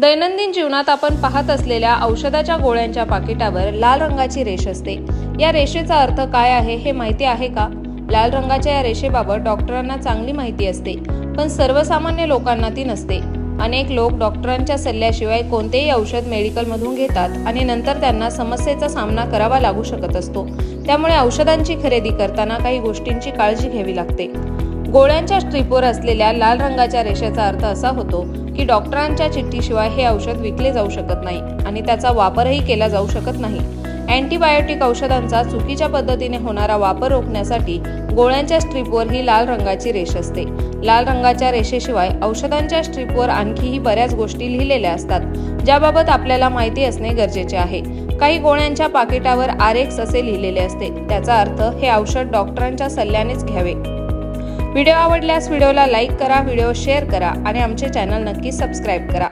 दैनंदिन जीवनात आपण पाहत असलेल्या औषधाच्या गोळ्यांच्या पाकिटावर लाल रंगाची रेष असते. या रेषेचा अर्थ काय आहे हे माहिती आहे का? लाल रंगाच्या या रेषेबाबत डॉक्टरांना चांगली माहिती असते पण सर्वसामान्य लोकांना ती नसते. अनेक लोक डॉक्टरांच्या सल्ल्याशिवाय कोणतेही औषध मेडिकलमधून घेतात आणि नंतर त्यांना समस्येचा सामना करावा लागू शकत असतो. त्यामुळे औषधांची खरेदी करताना काही गोष्टींची काळजी घ्यावी लागते. गोळ्यांच्या स्ट्रीपवर असलेल्या लाल रंगाच्या रेषेचा अर्थ असा होतो की डॉक्टरांच्या चिठ्ठीशिवाय हे औषध विकले जाऊ शकत नाही आणि त्याचा वापरही केला जाऊ शकत नाही. अँटीबायोटिक औषधांचा चुकीच्या पद्धतीने होणारा वापर रोखण्यासाठी गोळ्यांच्या स्ट्रीपवर ही लाल रंगाची रेष असते. लाल रंगाच्या रेषेशिवाय औषधांच्या स्ट्रीपवर आणखीही बऱ्याच गोष्टी लिहिलेल्या असतात ज्याबाबत आपल्याला माहिती असणे गरजेचे आहे. काही गोळ्यांच्या पाकिटावर आर एक्स असे लिहिलेले असते त्याचा अर्थ हे औषध डॉक्टरांच्या सल्ल्यानेच घ्यावे. व्हिडिओ आवडल्यास व्हिडिओला लाईक करा व्हिडिओ शेअर करा आणि आमचे चॅनल नक्की सबस्क्राईब करा.